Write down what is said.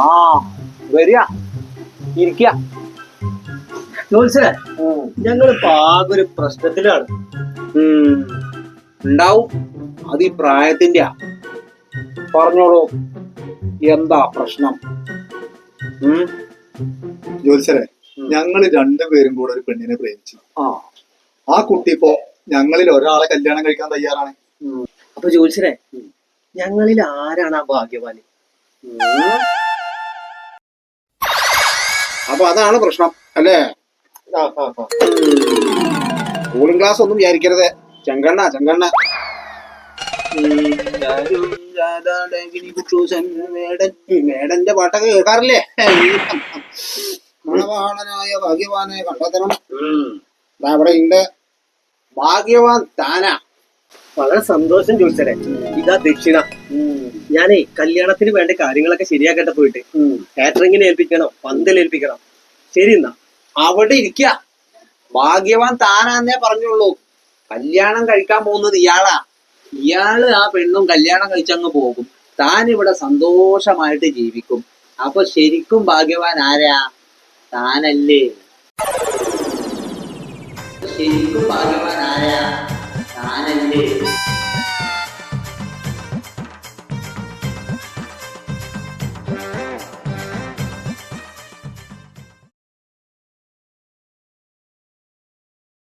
ആ വരിക. ഇരിക്കുക ജോത്സരെ ഞങ്ങളിപ്പോ ആകെ ഒരു പ്രശ്നത്തിലാണ്. ഉണ്ടാവും. അത് ഈ പ്രായത്തിന്റെ പറഞ്ഞോളൂ. എന്താ പ്രശ്നം? ജോത്സരെ ഞങ്ങൾ ഞങ്ങൾ രണ്ടുപേരും കൂടെ ഒരു പെണ്ണിനെ പ്രേമിച്ചു. ആ. ആ കുട്ടി ഇപ്പോ ഞങ്ങളിൽ ഒരാളെ കല്യാണം കഴിക്കാൻ തയ്യാറാണ്. അപ്പൊ ജോത്സരെ ഞങ്ങളിൽ ആരാണ് ആ ഭാഗ്യവാന്. അപ്പൊ അതാണ് പ്രശ്നം അല്ലേ. കൂളിംഗ് ഗ്ലാസ് ഒന്നും വിചാരിക്കരുത്. ചെങ്കണ്ണ ചെങ്കണ്ണ. മേടന്റെ പാട്ടൊക്കെ കേൾക്കാറില്ലേ? മണവാളനായ ഭാഗ്യവാനെ കണ്ടെത്തണം. അവിടെ ഉണ്ട്. ഭാഗ്യവാൻ താന. വളരെ സന്തോഷം ചോദിച്ചേ ഇതാ ദക്ഷിണ. ഞാനേ കല്യാണത്തിന് വേണ്ട കാര്യങ്ങളൊക്കെ ശരിയാക്കട്ടെ പോയിട്ട് കാറ്ററിങ്ങിനെ ഏൽപ്പിക്കണം പന്തൽ ഏൽപ്പിക്കണം. ശരി എന്നാ. അവിടെ ഇരിക്ക. ഭാഗ്യവാൻ താനാന്നേ പറഞ്ഞുള്ളൂ. കല്യാണം കഴിക്കാൻ പോകുന്നത് ഇയാളാ. ഇയാൾ ആ പെണ്ണും കല്യാണം കഴിച്ചങ്ങ് പോകും. താൻ ഇവിടെ സന്തോഷമായിട്ട് ജീവിക്കും. അപ്പൊ ശരിക്കും ഭാഗ്യവാൻ ആരാ? താനല്ലേ. ശരിക്കും ഭാഗ്യവാൻ ആരാ?